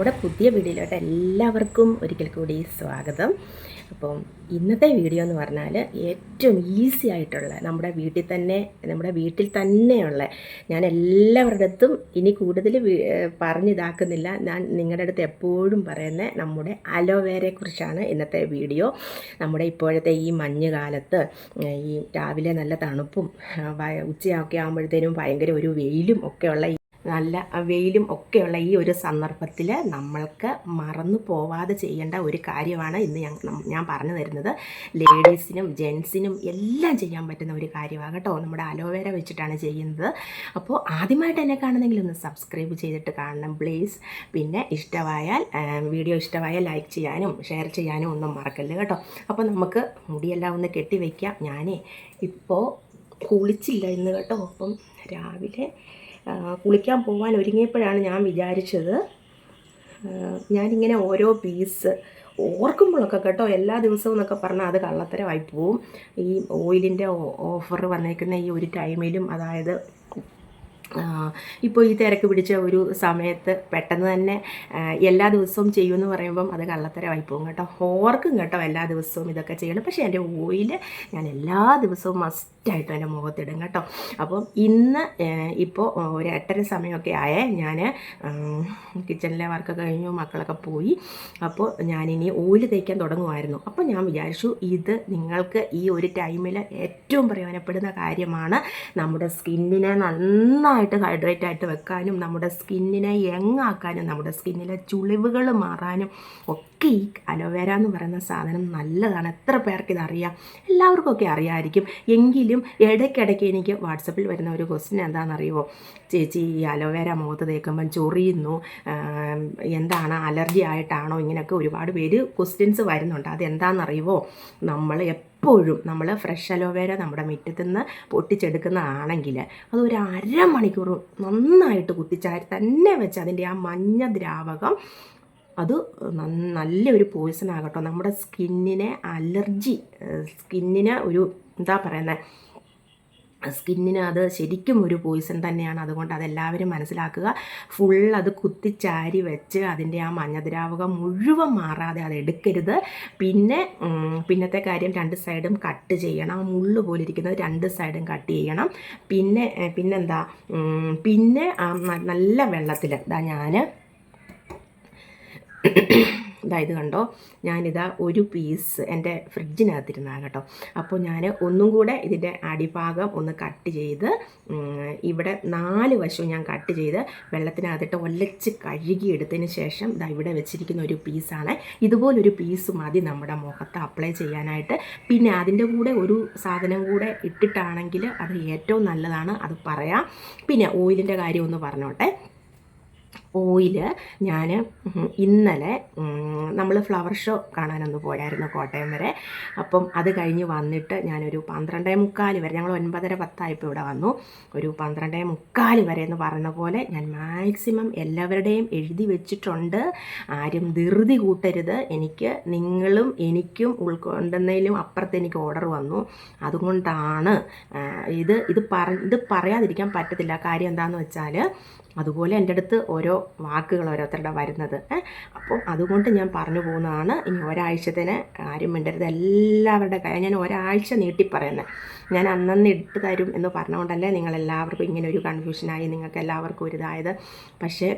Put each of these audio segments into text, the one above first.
നമ്മുടെ പുതിയ വീഡിയോയിലോട്ട് എല്ലാവർക്കും ഒരിക്കൽ കൂടി സ്വാഗതം. അപ്പം ഇന്നത്തെ വീഡിയോ എന്ന് പറഞ്ഞാൽ ഏറ്റവും ഈസി ആയിട്ടുള്ള നമ്മുടെ വീട്ടിൽ തന്നെ നമ്മുടെ വീട്ടിൽ തന്നെയുള്ള ഞാൻ എല്ലാവരുടെ അടുത്തും ഇനി കൂടുതൽ പറഞ്ഞിതാക്കുന്നില്ല ഞാൻ നിങ്ങളുടെ അടുത്ത് എപ്പോഴും പറയുന്ന നമ്മുടെ അലോവേരയെക്കുറിച്ചാണ് ഇന്നത്തെ വീഡിയോ. നമ്മുടെ ഇപ്പോഴത്തെ ഈ മഞ്ഞ് കാലത്ത് ഈ രാവിലെ നല്ല തണുപ്പും ഉച്ചയൊക്കെ ആകുമ്പോഴത്തേനും ഭയങ്കര ഒരു വെയിലും ഒക്കെയുള്ള നല്ല വെയിലും ഒക്കെയുള്ള ഈ ഒരു സന്ദർഭത്തിൽ നമ്മൾക്ക് മറന്നു പോവാതെ ചെയ്യേണ്ട ഒരു കാര്യമാണ് ഇന്ന് ഞാൻ ഞാൻ പറഞ്ഞു തരുന്നത്. ലേഡീസിനും ജെൻസിനും എല്ലാം ചെയ്യാൻ പറ്റുന്ന ഒരു കാര്യമാണ് കേട്ടോ. നമ്മുടെ അലോവേര വെച്ചിട്ടാണ് ചെയ്യുന്നത്. അപ്പോൾ ആദ്യമായിട്ട് എന്നെ കാണുന്നെങ്കിൽ ഒന്ന് സബ്സ്ക്രൈബ് ചെയ്തിട്ട് കാണണം പ്ലീസ് പിന്നെ ഇഷ്ടമായാൽ വീഡിയോ ഇഷ്ടമായാൽ ലൈക്ക് ചെയ്യാനും ഷെയർ ചെയ്യാനും ഒന്നും മറക്കല്ല് കേട്ടോ. അപ്പോൾ നമുക്ക് മുടിയെല്ലാം ഒന്ന് കെട്ടി വയ്ക്കാം ഞാനേ ഇപ്പോൾ കുളിച്ചില്ല ഇന്ന് കേട്ടോ. അപ്പം രാവിലെ കുളിക്കാൻ പോകാൻ ഒരുങ്ങിയപ്പോഴാണ് ഞാൻ വിചാരിച്ചത്. ഞാനിങ്ങനെ ഓരോ പീസ് ഓർക്കുമ്പോഴൊക്കെ കേട്ടോ എല്ലാ ദിവസവും എന്നൊക്കെ പറഞ്ഞാൽ അത് കള്ളത്തരമായി പോവും. ഈ ഓയിലിന്റെ ഓഫർ വന്നേക്കുന്ന ഈ ഒരു ടൈമിലും അതായത് ഇപ്പോൾ ഈ തിരക്ക് പിടിച്ച ഒരു സമയത്ത് പെട്ടെന്ന് തന്നെ എല്ലാ ദിവസവും ചെയ്യുമെന്ന് പറയുമ്പം അത് കള്ളത്തരമായി പോകും കേട്ടോ. ഓർക്കും കേട്ടോ എല്ലാ ദിവസവും ഇതൊക്കെ ചെയ്യണം. പക്ഷേ എന്റെ ഓയിൽ ഞാൻ എല്ലാ ദിവസവും മസ്റ്റായിട്ടും എന്റെ മുഖത്തിടും കേട്ടോ. അപ്പം ഇന്ന് ഇപ്പോൾ ഒരു എട്ടര സമയമൊക്കെ ആയേ. ഞാൻ കിച്ചണിലെ വർക്കൊക്കെ കഴിഞ്ഞു മക്കളൊക്കെ പോയി. അപ്പോൾ ഞാനിനി ഓയിൽ തേക്കാൻ തുടങ്ങുമായിരുന്നു. അപ്പോൾ ഞാൻ വിചാരിച്ചു ഇത് നിങ്ങൾക്ക് ഈ ഒരു ടൈമിൽ ഏറ്റവും പ്രയോജനപ്പെടുന്ന കാര്യമാണ് നമ്മുടെ സ്കിന്നിനെ നന്നായിട്ട് ഹൈഡ്രേറ്റ് ആയിട്ട് വെക്കാനും നമ്മുടെ സ്കിന്നിനെ യങ്ങാക്കാനും നമ്മുടെ സ്കിന്നിലെ ചുളിവുകൾ മാറാനും ഒക്കെ ഈ അലോവേര എന്ന് പറയുന്ന സാധനം നല്ലതാണ്. എത്ര പേർക്ക് ഇതറിയാം? എല്ലാവർക്കൊക്കെ അറിയാമായിരിക്കും എങ്കിലും ഇടയ്ക്കിടയ്ക്ക് എനിക്ക് വാട്സപ്പിൽ വരുന്ന ഒരു ക്വസ്റ്റ്യൻ എന്താണെന്നറിയുമോ ചേച്ചി ഈ അലോവേര മുഖത്ത് തേക്കുമ്പം ചൊറിയുന്നു. എന്താണ്? അലർജി ആയിട്ടാണോ? ഇങ്ങനെയൊക്കെ ഒരുപാട് പേര് ക്വസ്റ്റ്യൻസ് വരുന്നുണ്ട്. അതെന്താണെന്നറിയുമോ നമ്മൾ നമ്മൾ ഫ്രഷ് അലോവേര നമ്മുടെ മുറ്റത്തു നിന്ന് പൊട്ടിച്ചെടുക്കുന്നതാണെങ്കിൽ അത് ഒരു അരമണിക്കൂർ നന്നായിട്ട് കുത്തിച്ചാരി തന്നെ വെച്ച് അതിന്റെ ആ മഞ്ഞ ദ്രാവകം അത് നല്ലൊരു പോയിസൺ ആകട്ടോ. നമ്മുടെ സ്കിന്നിനെ അലർജി സ്കിന്നിന് ഒരു എന്താ പറയുന്നത് സ്കിന്നിന് അത് ശരിക്കും ഒരു പോയിസൺ തന്നെയാണ്. അതുകൊണ്ട് അതെല്ലാവരും മനസ്സിലാക്കുക. ഫുൾ അത് കുത്തിച്ചാരി വെച്ച് അതിന്റെ ആ മഞ്ഞദ്രാവകം മുഴുവൻ മാറാതെ അത് എടുക്കരുത്. പിന്നെ പിന്നത്തെ കാര്യം രണ്ട് സൈഡും കട്ട് ചെയ്യണം. ആ മുള്ളു പോലെ ഇരിക്കുന്നത് രണ്ട് സൈഡും കട്ട് ചെയ്യണം. പിന്നെ പിന്നെന്താ പിന്നെ നല്ല വെള്ളത്തിൽ ഇതാ ഞാൻ ഇതാ ഇത് കണ്ടോ? ഞാനിതാ ഒരു പീസ് എന്റെ ഫ്രിഡ്ജിനകത്തിരുന്നാ കേട്ടോ. അപ്പോൾ ഞാൻ ഒന്നും കൂടെ ഇതിന്റെ അടിഭാഗം ഒന്ന് കട്ട് ചെയ്ത് ഇവിടെ നാല് വശവും ഞാൻ കട്ട് ചെയ്ത് വെള്ളത്തിനകത്തിട്ട് കഴുകി കഴുകിയെടുത്തതിന് ശേഷം ഇതാ ഇവിടെ വെച്ചിരിക്കുന്ന ഒരു പീസാണ് ഇതുപോലൊരു പീസ് മതി നമ്മുടെ മുഖത്ത് അപ്ലൈ ചെയ്യാനായിട്ട്. പിന്നെ അതിന്റെ കൂടെ ഒരു സാധനം കൂടെ ഇട്ടിട്ടാണെങ്കിൽ അത് ഏറ്റവും നല്ലതാണ് അത് പറയാം. പിന്നെ ഓയിലിന്റെ കാര്യം ഒന്ന് പറഞ്ഞോട്ടെ. ഓയിൽ ഞാൻ ഇന്നലെ നമ്മൾ ഫ്ലവർ ഷോ കാണാനൊന്ന് പോയായിരുന്നു കോട്ടയം വരെ. അപ്പം അത് കഴിഞ്ഞ് വന്നിട്ട് ഞാനൊരു പന്ത്രണ്ടേ മുക്കാൽ വരെ ഞങ്ങൾ ഒൻപതര പത്തായപ്പോൾ ഇവിടെ വന്നു. ഒരു പന്ത്രണ്ടേ മുക്കാൽ വരെ എന്ന് പറഞ്ഞ പോലെ ഞാൻ മാക്സിമം എല്ലാവരുടെയും എഴുതി വെച്ചിട്ടുണ്ട്. ആരും ധൃതി കൂട്ടരുത്. എനിക്ക് നിങ്ങളും എനിക്കും ഉൾക്കൊണ്ടുന്നതിലും അപ്പുറത്ത് എനിക്ക് ഓർഡർ വന്നു. അതുകൊണ്ടാണ് ഇത് ഇത് പറ ഇത് പറയാതിരിക്കാൻ പറ്റത്തില്ല. കാര്യം എന്താണെന്ന് വെച്ചാൽ അതുപോലെ എന്റെ അടുത്ത് ഓരോ വാക്കുകൾ ഓരോരുത്തരുടെ വരുന്നത്. അപ്പോൾ അതുകൊണ്ട് ഞാൻ പറഞ്ഞു പോകുന്നതാണ് ഇനി ഒരാഴ്ചത്തിന് ആരും മിണ്ടരുത്. എല്ലാവരുടെ കാര്യം ഞാൻ ഒരാഴ്ച നീട്ടി പറയുന്നത് ഞാൻ അന്നന്ന് ഇട്ട് തരും എന്ന് പറഞ്ഞുകൊണ്ടല്ലേ നിങ്ങളെല്ലാവർക്കും ഇങ്ങനെ ഒരു കൺഫ്യൂഷനായി നിങ്ങൾക്ക് എല്ലാവർക്കും ഒരു ഇതായത്. പക്ഷേ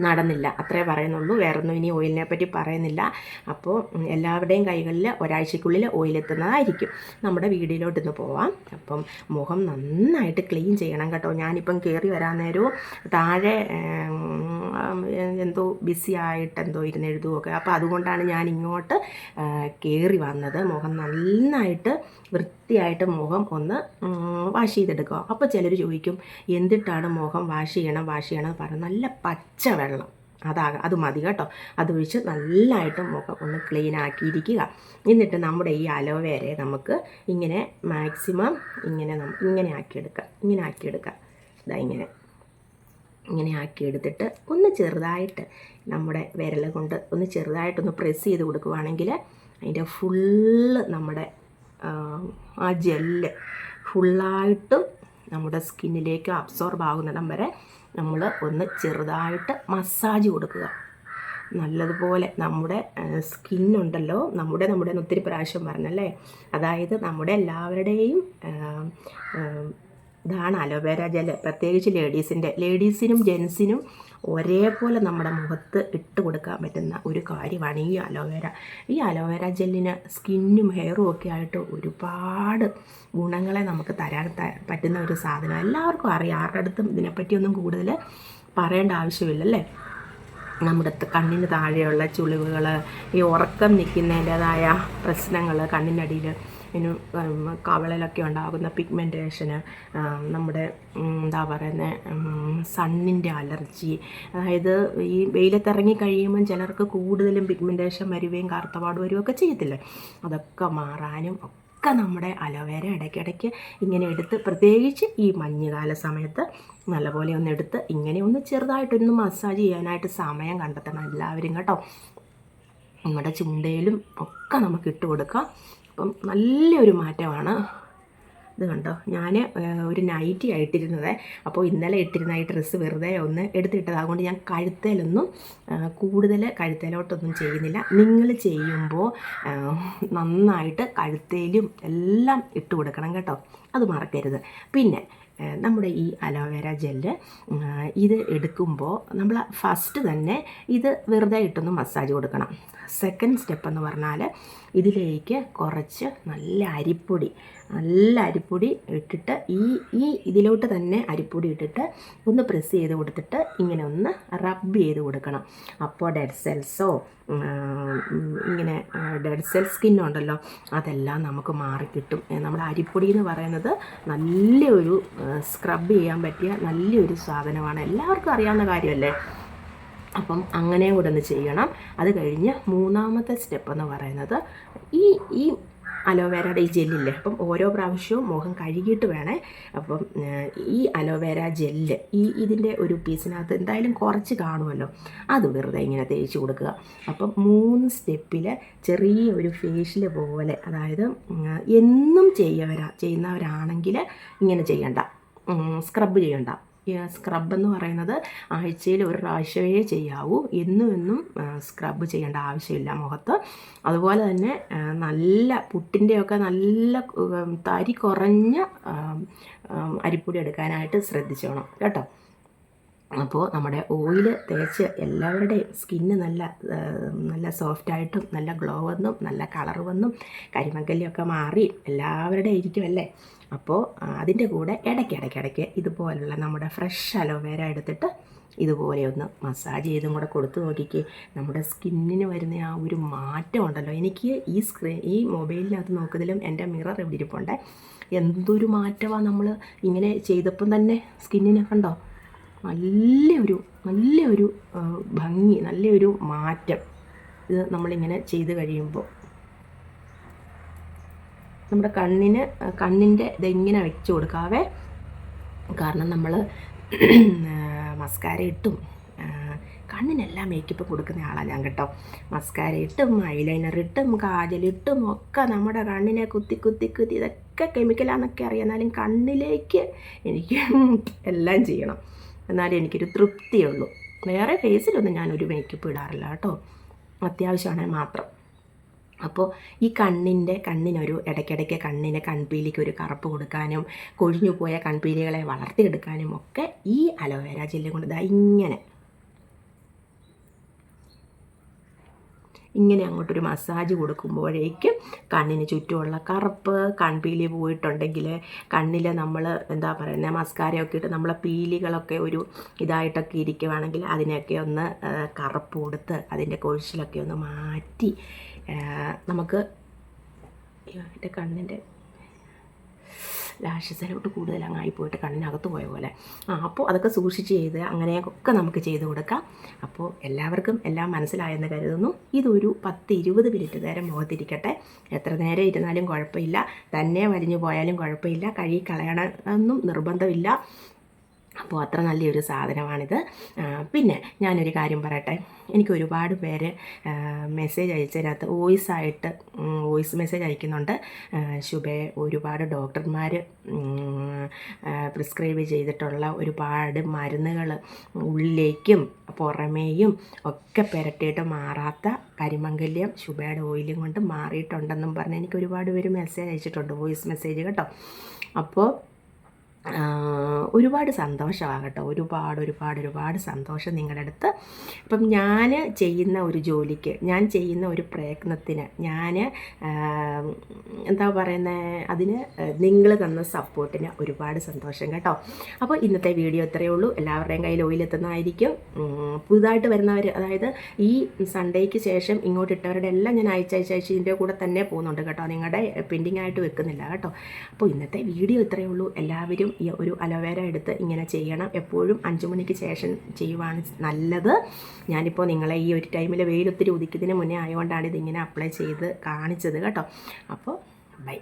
നടന്നില്ല. അത്രേ പറയുന്നുള്ളൂ. വേറൊന്നും ഇനി ഓയിലിനെ പറ്റി പറയുന്നില്ല. അപ്പോൾ എല്ലാവരുടെയും കൈകളിൽ ഒരാഴ്ചക്കുള്ളിൽ ഓയിൽ എത്തുന്നതായിരിക്കും. നമ്മുടെ വീടിലോട്ട് ഇന്ന് പോവാം. അപ്പം മുഖം നന്നായിട്ട് ക്ലീൻ ചെയ്യണം കേട്ടോ. ഞാനിപ്പം കയറി വരാൻ നേരവും താഴെ എന്തോ ബിസി ആയിട്ട് എന്തോ ഇരുന്ന് എഴുതുമൊക്കെ അപ്പോൾ അതുകൊണ്ടാണ് ഞാൻ ഇങ്ങോട്ട് കയറി വന്നത്. മുഖം നന്നായിട്ട് വൃത്തിയായിട്ട് മുഖം ഒന്ന് വാഷ് ചെയ്തെടുക്കുക. അപ്പോൾ ചിലർ ചോദിക്കും എന്തിട്ടാണ് മുഖം വാഷ് ചെയ്യണം വാഷ് ചെയ്യണം? എന്ന് പറഞ്ഞാൽ നല്ല പച്ച വെള്ളം. അതാ അത് മതി കേട്ടോ. അത് ഒഴിച്ച് നല്ലതായിട്ട് മുഖം ഒന്ന് ക്ലീൻ ആക്കിയിരിക്കുക. എന്നിട്ട് നമ്മുടെ ഈ അലോവേരയെ നമുക്ക് ഇങ്ങനെ മാക്സിമം ഇങ്ങനെ ഇങ്ങനെ ആക്കിയെടുക്കുക. ഇങ്ങനെ ആക്കിയെടുക്കുക. ഇതാ ഇങ്ങനെ. ഇങ്ങനെ ആക്കി എടുത്തിട്ട് ഒന്ന് ചെറുതായിട്ട് നമ്മുടെ വിരൽ കൊണ്ട് ഒന്ന് ചെറുതായിട്ടൊന്ന് പ്രസ് ചെയ്ത് കൊടുക്കുവാണെങ്കിൽ അതിന്റെ ഫുള്ള് നമ്മുടെ ആ, ജെല്ല് ഫുള്ളായിട്ടും നമ്മുടെ സ്കിന്നിലേക്ക് അബ്സോർബ് ആകുന്നിടം വരെ നമ്മൾ ഒന്ന് ചെറുതായിട്ട് മസാജ് കൊടുക്കുക. നല്ലതുപോലെ നമ്മുടെ സ്കിന്നുണ്ടല്ലോ നമ്മുടെ നമ്മുടെ ഒത്തിരി പ്രാവശ്യം പറഞ്ഞല്ലേ? അതായത് നമ്മുടെ എല്ലാവരുടെയും ഇതാണ് അലോവേര ജെൽ. പ്രത്യേകിച്ച് ലേഡീസിന്റെ ലേഡീസിനും ജെൻസിനും ഒരേപോലെ നമ്മുടെ മുഖത്ത് ഇട്ട് കൊടുക്കാൻ പറ്റുന്ന ഒരു കാര്യമാണ് ഈ അലോവേര. ഈ അലോവേര ജെല്ലിന് സ്കിന്നും ഹെയറും ഒക്കെ ആയിട്ട് ഒരുപാട് ഗുണങ്ങളെ നമുക്ക് തരാൻ പറ്റുന്ന ഒരു സാധനം എല്ലാവർക്കും അറിയാം. ആരുടെ അടുത്തും ഇതിനെപ്പറ്റിയൊന്നും കൂടുതൽ പറയേണ്ട ആവശ്യമില്ലല്ലേ? നമ്മുടെ കണ്ണിന് താഴെയുള്ള ചുളിവുകൾ ഈ ഉറക്കം നിൽക്കുന്നതിന്റെതായ പ്രശ്നങ്ങൾ കണ്ണിനടിയിൽ പിന്നെ കവളയിലൊക്കെ ഉണ്ടാകുന്ന പിഗ്മെന്റേഷന് നമ്മുടെ എന്താ പറയുന്നത് സണ്ണിന്റെ അലർജി. അതായത് ഈ വെയിലത്തിറങ്ങി കഴിയുമ്പം ചിലർക്ക് കൂടുതലും പിഗ്മെന്റേഷൻ വരികയും കറുത്തപാട് ഒക്കെ ചെയ്യത്തില്ലേ? അതൊക്കെ മാറാനും ഒക്കെ നമ്മുടെ അലോവേര ഇടയ്ക്കിടയ്ക്ക് ഇങ്ങനെ എടുത്ത് പ്രത്യേകിച്ച് ഈ മഞ്ഞുകാല സമയത്ത് നല്ലപോലെ ഒന്ന് എടുത്ത് ഇങ്ങനെ ഒന്ന് ചെറുതായിട്ടൊന്ന് മസാജ് ചെയ്യാനായിട്ട് സമയം കണ്ടെത്തണം എല്ലാവരും കേട്ടോ. നമ്മുടെ ചുണ്ടയിലും ഒക്കെ നമുക്ക് ഇട്ട് കൊടുക്കാം. അപ്പം നല്ലൊരു മാറ്റമാണ്. ഇത് കണ്ടോ? ഞാൻ ഒരു നൈറ്റി ആയിട്ടിരുന്നത്. അപ്പോൾ ഇന്നലെ ഇട്ടിരുന്ന ഈ ഡ്രസ്സ് വെറുതെ ഒന്ന് എടുത്തിട്ടത്. അതുകൊണ്ട് ഞാൻ കഴുത്തേലൊന്നും കൂടുതൽ കഴുത്തേലോട്ടൊന്നും ചെയ്യുന്നില്ല. നിങ്ങൾ ചെയ്യുമ്പോൾ നന്നായിട്ട് കഴുത്തേലും എല്ലാം ഇട്ട് കൊടുക്കണം കേട്ടോ. അത് മറക്കരുത്. പിന്നെ നമ്മുടെ ഈ അലോവേര ജെല്ല് ഇത് എടുക്കുമ്പോൾ നമ്മൾ ഫസ്റ്റ് തന്നെ ഇത് വെറുതെ ഇട്ടൊന്ന് മസാജ് കൊടുക്കണം. സെക്കൻഡ് സ്റ്റെപ്പ് എന്ന് പറഞ്ഞാൽ ഇതിലേക്ക് കുറച്ച് നല്ല അരിപ്പൊടി നല്ല അരിപ്പൊടി ഇട്ടിട്ട് ഈ ഈ ഇതിലോട്ട് തന്നെ അരിപ്പൊടി ഇട്ടിട്ട് ഒന്ന് പ്രസ് ചെയ്ത് കൊടുത്തിട്ട് ഇങ്ങനെ ഒന്ന് റബ്ബ് ചെയ്ത് കൊടുക്കണം. അപ്പോൾ ഡെഡ് സെൽസോ ഇങ്ങനെ ഡെഡ് സെൽ സ്കിന്നുണ്ടല്ലോ അതെല്ലാം നമുക്ക് മാറിക്കിട്ടും നമ്മുടെ അരിപ്പൊടി എന്ന് പറയുന്നത് നല്ലൊരു സ്ക്രബ് ചെയ്യാൻ പറ്റിയ നല്ലൊരു സാധനമാണ്. എല്ലാവർക്കും അറിയാവുന്ന കാര്യമല്ലേ? അപ്പം അങ്ങനെ കൂടെ ഒന്ന് ചെയ്യണം. അത് കഴിഞ്ഞ് മൂന്നാമത്തെ സ്റ്റെപ്പ് എന്ന് പറയുന്നത് ഈ ഈ അലോവേരയുടെ ഈ ജെല്ലില്ലേ? അപ്പം ഓരോ പ്രാവശ്യവും മുഖം കഴുകിയിട്ട് വേണേ അപ്പം ഈ അലോവേര ജെല്ല് ഈ ഇതിന്റെ ഒരു പീസിനകത്ത് എന്തായാലും കുറച്ച് കാണുമല്ലോ? അത് വെറുതെ ഇങ്ങനെ തേച്ച് കൊടുക്കുക. അപ്പം മൂന്ന് സ്റ്റെപ്പിൽ ചെറിയ ഒരു ഫേഷ്യൽ പോലെ അതായത് എന്നും ചെയ്യവരാ ചെയ്യുന്നവരാണെങ്കിൽ ഇങ്ങനെ ചെയ്യണ്ട. സ്ക്രബ് ചെയ്യണ്ട. സ്ക്രബ് എന്ന് പറയുന്നത് ആഴ്ചയിൽ ഒരു പ്രാവശ്യമേ ചെയ്യാവൂ. എന്നും എന്നും സ്ക്രബ് ചെയ്യേണ്ട ആവശ്യമില്ല മുഖത്ത്. അതുപോലെ തന്നെ നല്ല പുട്ടിന്റെയൊക്കെ നല്ല തരി കുറഞ്ഞ അരിപ്പൊടി എടുക്കാനായിട്ട് ശ്രദ്ധിച്ചോണം. കേട്ടോ? അപ്പോൾ നമ്മുടെ ഓയിൽ തേച്ച് എല്ലാവരുടെയും സ്കിന്ന് നല്ല നല്ല സോഫ്റ്റായിട്ടും നല്ല ഗ്ലോ വന്നും നല്ല കളർ വന്നും കരിമങ്കല്ലിയൊക്കെ മാറി എല്ലാവരുടെയും ഇരിക്കുമല്ലേ അപ്പോൾ അതിന്റെ കൂടെ ഇടയ്ക്ക് ഇടയ്ക്ക് ഇടയ്ക്ക് ഇതുപോലുള്ള നമ്മുടെ ഫ്രഷ് അലോവേര എടുത്തിട്ട് ഇതുപോലെ ഒന്ന് മസാജ് ചെയ്തും കൂടെ കൊടുത്തു നോക്കിക്കേ. നമ്മുടെ സ്കിന്നിന് വരുന്ന ആ ഒരു മാറ്റം ഉണ്ടല്ലോ. എനിക്ക് ഈ സ്ക്രീൻ ഈ മൊബൈലിനകത്ത് നോക്കുന്നതിലും എന്റെ മിറർ എവിടെ ഇരിപ്പുണ്ട്. എന്തൊരു മാറ്റമാണ് നമ്മൾ ഇങ്ങനെ ചെയ്തപ്പം തന്നെ സ്കിന്നിനെ കണ്ടോ? നല്ലൊരു നല്ലൊരു ഭംഗി നല്ലൊരു മാറ്റം ഇത് നമ്മളിങ്ങനെ ചെയ്ത് കഴിയുമ്പോൾ. നമ്മുടെ കണ്ണിന് കണ്ണിന്റെ ഇതെങ്ങനെ വെച്ച് കൊടുക്കാവേ. കാരണം നമ്മൾ മസ്കാര ഇട്ടും. കണ്ണിനെല്ലാം മേക്കപ്പ് കൊടുക്കുന്ന ആളാണ് ഞാൻ കേട്ടോ. മസ്കാര ഇട്ടും ഐലൈനർ ഇട്ടും കാജലിട്ടും ഒക്കെ നമ്മുടെ കണ്ണിനെ കുത്തി കുത്തി കുത്തി ഇതൊക്കെ കെമിക്കലാണെന്നൊക്കെ അറിയാം. എന്നാലും കണ്ണിലേക്ക് എനിക്ക് എല്ലാം ചെയ്യണം. എന്നാലേ എനിക്കൊരു തൃപ്തിയുള്ളൂ. വേറെ ഫേസിലൊന്നും ഞാനൊരു മേക്കപ്പ് ഇടാറില്ല കേട്ടോ. അത്യാവശ്യമാണെങ്കിൽ മാത്രം. അപ്പോൾ ഈ കണ്ണിന്റെ കണ്ണിനൊരു ഇടയ്ക്കിടയ്ക്ക് കണ്ണിന് കൺപീലിക്ക് ഒരു കറുപ്പ് കൊടുക്കാനും കൊഴിഞ്ഞു പോയ കൺപീലികളെ വളർത്തിയെടുക്കാനും ഒക്കെ ഈ അലോവേര ജെല്ല് കൊണ്ട് ഇങ്ങനെ ഇങ്ങനെ അങ്ങോട്ടൊരു മസാജ് കൊടുക്കുമ്പോഴേക്കും കണ്ണിന് ചുറ്റുമുള്ള കറുപ്പ് കൺപീലി പോയിട്ടുണ്ടെങ്കിൽ കണ്ണിൽ നമ്മൾ എന്താ പറയുന്നത് മസ്കാരയൊക്കെ ഇട്ട് നമ്മളെ പീലികളൊക്കെ ഒരു ഇതായിട്ടൊക്കെ ഇരിക്കുവാണെങ്കിൽ അതിനെയൊക്കെ ഒന്ന് കറുപ്പ് കൊടുത്ത് അതിന്റെ കൊഴിച്ചിലൊക്കെ ഒന്ന് മാറ്റി നമുക്ക് എന്റെ കണ്ണിന്റെ ലാഷസിലോട്ട് കൂടുതൽ അങ്ങായി പോയിട്ട് കണ്ണിനകത്ത് പോയ പോലെ. ആ അപ്പോൾ അതൊക്കെ സൂക്ഷിച്ച് ചെയ്ത് അങ്ങനെയൊക്കെ നമുക്ക് ചെയ്ത് കൊടുക്കാം. അപ്പോൾ എല്ലാവർക്കും എല്ലാം മനസ്സിലായെന്ന് കരുതുന്നു. ഇതൊരു പത്ത് ഇരുപത് മിനിറ്റ് നേരം മുഖത്തിരിക്കട്ടെ. എത്ര നേരം ഇരുന്നാലും കുഴപ്പമില്ല. തന്നെ വലിഞ്ഞു പോയാലും കുഴപ്പമില്ല. കഴുകി കളയണമെന്നും നിർബന്ധമില്ല. അപ്പോൾ അത്ര നല്ലൊരു സാധനമാണിത്. പിന്നെ ഞാനൊരു കാര്യം പറയട്ടെ. എനിക്ക് ഒരുപാട് പേര് മെസ്സേജ് അയച്ചതിനകത്ത് വോയിസ് ആയിട്ട് വോയിസ് മെസ്സേജ് അയക്കുന്നുണ്ട്. ശുഭേ ഒരുപാട് ഡോക്ടർമാർ പ്രിസ്ക്രൈബ് ചെയ്തിട്ടുള്ള ഒരുപാട് മരുന്നുകൾ ഉള്ളിലേക്കും പുറമേയും ഒക്കെ പുരട്ടിയിട്ട് മാറാത്ത കരിമംഗല്യം ശുഭയുടെ ഓയിലും കൊണ്ട് മാറിയിട്ടുണ്ടെന്നും പറഞ്ഞ് എനിക്ക് ഒരുപാട് പേര് മെസ്സേജ് അയച്ചിട്ടുണ്ട് വോയിസ് മെസ്സേജ് കേട്ടോ. അപ്പോൾ ഒരുപാട് സന്തോഷമാണ് കേട്ടോ. ഒരുപാട് ഒരുപാട് ഒരുപാട് സന്തോഷം നിങ്ങളുടെ അടുത്ത്. അപ്പം ഞാൻ ചെയ്യുന്ന ഒരു ജോലിക്ക് ഞാൻ ചെയ്യുന്ന ഒരു പ്രയത്നത്തിന് ഞാൻ എന്താ പറയുന്നത് അതിന് നിങ്ങൾ തന്ന സപ്പോർട്ടിന് ഒരുപാട് സന്തോഷം കേട്ടോ. അപ്പോൾ ഇന്നത്തെ വീഡിയോ ഇത്രയേ ഉള്ളൂ. എല്ലാവരുടെയും കയ്യിൽ ഓയിലെത്തുന്നതായിരിക്കും. പുതുതായിട്ട് വരുന്നവർ അതായത് ഈ സൺഡേക്ക് ശേഷം ഇങ്ങോട്ട് ഇട്ടവരുടെ എല്ലാം ഞാൻ അയച്ച അയച്ച അയച്ച് ഇതിന്റെ കൂടെ തന്നെ പോകുന്നുണ്ട് കേട്ടോ. നിങ്ങളുടെ പെൻഡിങ് ആയിട്ട് വെക്കുന്നില്ല കേട്ടോ. അപ്പോൾ ഇന്നത്തെ വീഡിയോ ഇത്രയേ ഉള്ളൂ. എല്ലാവരും ഈ ഒരു അലോവേര എടുത്ത് ഇങ്ങനെ ചെയ്യണം. എപ്പോഴും അഞ്ച് മണിക്ക് ശേഷം ചെയ്യുവാണ് നല്ലത്. ഞാനിപ്പോൾ നിങ്ങളെ ഈ ഒരു ടൈമിൽ വെയിലൊത്തിരി ഉദിക്കുന്നതിന് മുന്നേ ആയതുകൊണ്ടാണ് ഇതിങ്ങനെ അപ്ലൈ ചെയ്ത് കാണിച്ചത് കേട്ടോ. അപ്പോൾ ബൈ.